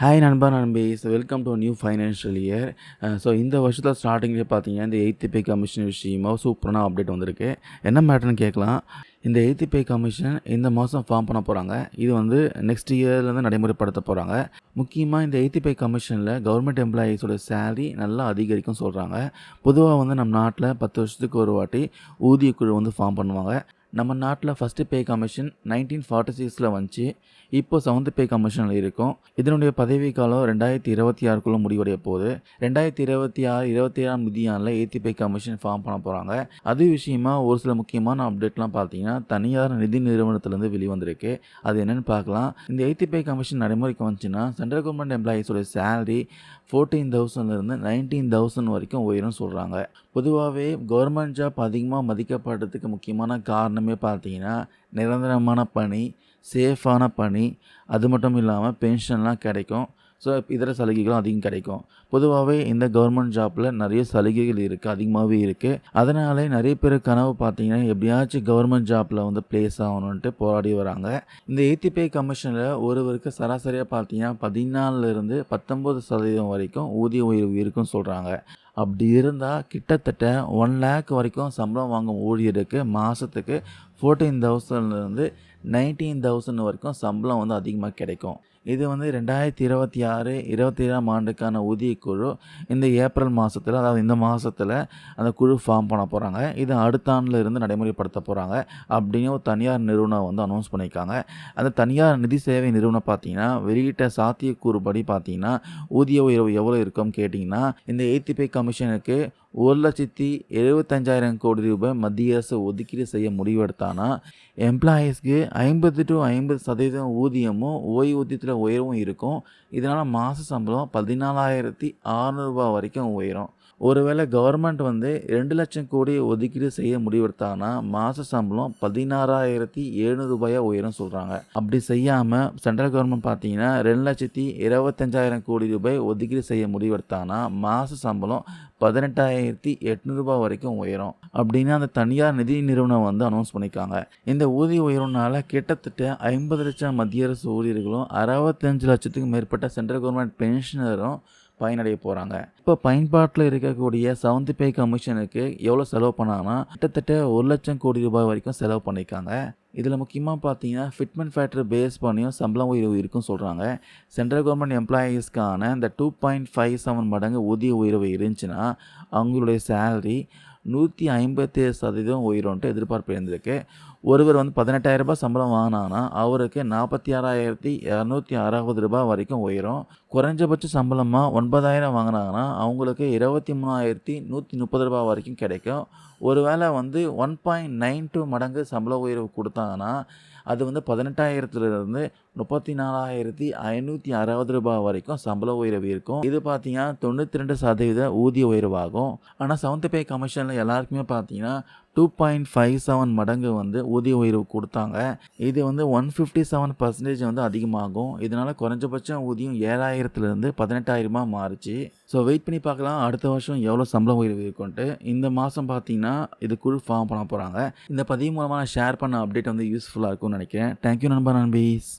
Hi நண்பா நண்பீஸ் welcome to new financial year so இந்த வருஷத்தில் ஸ்டார்டிங்கில் பார்த்தீங்கன்னா இந்த எயித்து பே கமிஷன் விஷயமாக சூப்பரான அப்டேட் வந்திருக்கு. என்ன மேட்டர்னு கேட்கலாம். இந்த எயித்து பே கமிஷன் இந்த மாதம் ஃபார்ம் பண்ண போகிறாங்க இது வந்து நெக்ஸ்ட் இயர்லேருந்து நடைமுறைப்படுத்த போகிறாங்க முக்கியமாக இந்த எயித்து பே கமிஷனில் கவர்மெண்ட் எம்ப்ளாயீஸோட சேலரி நல்லா அதிகரிக்கும் சொல்கிறாங்க பொதுவாக வந்து நம்ம நாட்டில் பத்து வருஷத்துக்கு ஒரு வாட்டி ஊதிய குழு வந்து ஃபார்ம் பண்ணுவாங்க. நம்ம நாட்டில் first pay commission nineteen forty சிக்ஸில் வந்துச்சு. இப்போ செவன்த் பே கமிஷனில் இருக்கும். இதனுடைய பதவி காலம் ரெண்டாயிரத்தி இருபத்தி ஆறுக்குள்ளே முடிவடைய போகுது. ரெண்டாயிரத்தி இருபத்தி ஆறு இருபத்தி ஏழாம் நிதியாண்டில் ஏத்தி பே கமிஷன் ஃபார்ம் பண்ண போகிறாங்க அது விஷயமா ஒரு சில முக்கியமான அப்டேட்லாம் பார்த்தீங்கன்னா தனியார் நிதி நிறுவனத்திலேருந்து வெளிவந்திருக்கு. அது என்னென்னு பார்க்கலாம். இந்த ஏத்தி பே கமிஷன் நடைமுறைக்கு வந்துச்சுன்னா சென்ட்ரல் கவர்மெண்ட் எம்ப்ளாயீஸோட சேலரி ஃபோர்டீன் தௌசண்ட்லேருந்து நைன்டீன் தௌசண்ட் வரைக்கும் உயரும் சொல்கிறாங்க பொதுவாகவே கவர்மெண்ட் ஜாப் அதிகமாக மதிக்கப்படுறதுக்கு முக்கியமான காரணம் பார்த்தீங்கன்னா நிரந்தரமான பணி சேஃபான பணி அது மட்டும் இல்லாமல் பென்ஷன்லாம் கிடைக்கும். ஸோ இதர சலுகைகளும் அதிகம் கிடைக்கும். பொதுவாகவே இந்த கவர்மெண்ட் ஜாப்பில் நிறைய சலுகைகள் இருக்குது அதிகமாகவே இருக்குது அதனாலே நிறைய பேர் கனவு பார்த்தீங்கன்னா எப்படியாச்சும் கவர்மெண்ட் ஜாப்பில் வந்து ப்ளேஸ் ஆகணுன்ட்டு போராடி வராங்க. இந்த ஏத்திபே கமிஷனில் ஒருவருக்கு சராசரியாக பார்த்தீங்கன்னா பதினாலிருந்து பத்தொம்பது சதவீதம் வரைக்கும் ஊதிய உயர்வு இருக்குன்னு சொல்கிறாங்க அப்படி இருந்தால் கிட்டத்தட்ட ஒன் லேக் வரைக்கும் சம்பளம் வாங்கும் ஊழியருக்கு மாதத்துக்கு ஃபோர்டீன் தௌசண்ட்லேருந்து நைன்டீன் தௌசண்ட் வரைக்கும் சம்பளம் வந்து அதிகமாக கிடைக்கும். இது வந்து ரெண்டாயிரத்தி இருபத்தி ஆறு இருபத்தி ஏழாம் ஆண்டுக்கான ஊதிய குழு இந்த ஏப்ரல் மாதத்தில் அதாவது இந்த மாதத்தில் அந்த குழு ஃபார்ம் பண்ண போகிறாங்க இது அடுத்த ஆண்டில் இருந்து நடைமுறைப்படுத்த போகிறாங்க அப்படின்னு ஒரு தனியார் நிறுவனம் வந்து அனௌன்ஸ் பண்ணியிருக்காங்க. அந்த தனியார் நிதி சேவை நிறுவனம் பார்த்தீங்கன்னா வெளியிட்ட சாத்தியக்கூறுபடி பார்த்தீங்கன்னா ஊதிய உயர்வு எவ்வளோ இருக்கும்னு கேட்டிங்கன்னா இந்த எயித்தி பே கமிஷனுக்கு ஒரு லட்சத்தி எழுபத்தஞ்சாயிரம் கோடி ரூபாய் மத்திய அரசு ஒதுக்கீடு செய்ய முடிவெடுத்தானா? எம்ப்ளாயீஸ்க்கு ஐம்பது டு ஐம்பது சதவீதம் ஊதியமும் ஓய்வூதியத்தில் உயர்வும் இருக்கும். இதனால் மாத சம்பளம் பதினாலாயிரத்தி அறநூறுபா வரைக்கும் உயரும். ஒருவேளை கவர்மெண்ட் வந்து ரெண்டு லட்சம் கோடி ஒதுக்கீடு செய்ய முடிவெடுத்தாங்கன்னா மாத சம்பளம் பதினாறாயிரத்தி எழுநூறு ரூபாயாக உயரும் சொல்கிறாங்க அப்படி செய்யாமல் சென்ட்ரல் கவர்மெண்ட் பார்த்தீங்கன்னா ரெண்டு லட்சத்தி இருபத்தஞ்சாயிரம் கோடி ரூபாய் ஒதுக்கீடு செய்ய முடிவெடுத்தாங்கன்னா மாத சம்பளம் பதினெட்டாயிரத்தி எட்நூறுபா வரைக்கும் உயரும். அப்படின்னு அந்த தனியார் நிதி நிறுவனம் வந்து அனௌன்ஸ் பண்ணியிருக்காங்க. இந்த ஊதிய உயர்வுனால கிட்டத்தட்ட ஐம்பது லட்சம் மத்திய அரசு ஊழியர்களும் அறுபத்தஞ்சு லட்சத்துக்கும் மேற்பட்ட சென்ட்ரல் கவர்மெண்ட் பென்ஷனரும் பயனடைய போகிறாங்க இப்போ பயன்பாட்டில் இருக்கக்கூடிய செவன்த் பே கமிஷனுக்கு எவ்வளோ செலவு பண்ணாங்கன்னா கிட்டத்தட்ட ஒரு லட்சம் கோடி ரூபாய் வரைக்கும் செலவு பண்ணியிருக்காங்க இதில் முக்கியமாக பார்த்தீங்கன்னா ஃபிட்மெண்ட் ஃபேக்டர் பேஸ் பண்ணியும் சம்பளம் உயர்வு இருக்குன்னு சொல்கிறாங்க சென்ட்ரல் கவர்மெண்ட் எம்ப்ளாயீஸ்க்கான இந்த டூ பாயிண்ட் ஃபைவ் செவன் மடங்கு ஊதிய உயர்வு இருந்துச்சுன்னா அவங்களுடைய சேலரி நூற்றி ஐம்பத்தேழு சதவீதம் உயரும்ன்ட்டு எதிர்பார்ப்பு இருந்திருக்கு. ஒருவர் வந்து பதினெட்டாயிரம் ரூபாய் சம்பளம் வாங்கினான்னா அவருக்கு நாற்பத்தி ஆறாயிரத்தி இரநூத்தி அறுபது ரூபாய் வரைக்கும் உயரும். குறைஞ்சபட்ச சம்பளமாக ஒன்பதாயிரம் வாங்கினாங்கன்னா அவங்களுக்கு இருபத்தி மூணாயிரத்தி நூற்றி முப்பது ரூபாய் வரைக்கும் கிடைக்கும். ஒருவேளை வந்து ஒன் பாயிண்ட் நைன் டூ மடங்கு சம்பள உயர்வு கொடுத்தாங்கன்னா அது வந்து பதினெட்டாயிரத்துலேருந்து முப்பத்தி நாலாயிரத்தி ஐநூற்றி அறுபது ரூபாய் வரைக்கும் சம்பள உயர்வு இருக்கும். இது பார்த்தீங்கன்னா தொண்ணூற்றி ரெண்டு சதவீத ஊதிய உயர்வாகும். ஆனால் செவன்த் பே கமிஷனில் எல்லாருக்குமே பார்த்தீங்கன்னா டூ பாயிண்ட் ஃபைவ் செவன் மடங்கு வந்து ஊதிய உயர்வு கொடுத்தாங்க. இது வந்து ஒன் ஃபிஃப்டி செவன் பர்சன்டேஜ் வந்து அதிகமாகும். இதனால் குறைஞ்சபட்சம் ஊதியம் ஏழாயிரத்துலேருந்து பதினெட்டாயிரமாக மாறுச்சு. ஸோ வெயிட் பண்ணி பார்க்கலாம். அடுத்த வருஷம் எவ்வளோ சம்பளம் உயர்வு இருக்குன்ட்டு. இந்த மாதம் பார்த்தீங்கன்னா இது குழு ஃபார்ம் பண்ண போகிறாங்க இந்த பதிவு மூலமாக நான் ஷேர் பண்ண அப்டேட் வந்து யூஸ்ஃபுல்லாக இருக்கும்னு நினைக்கிறேன். தேங்க்யூ நண்பர் நண்பீஸ்.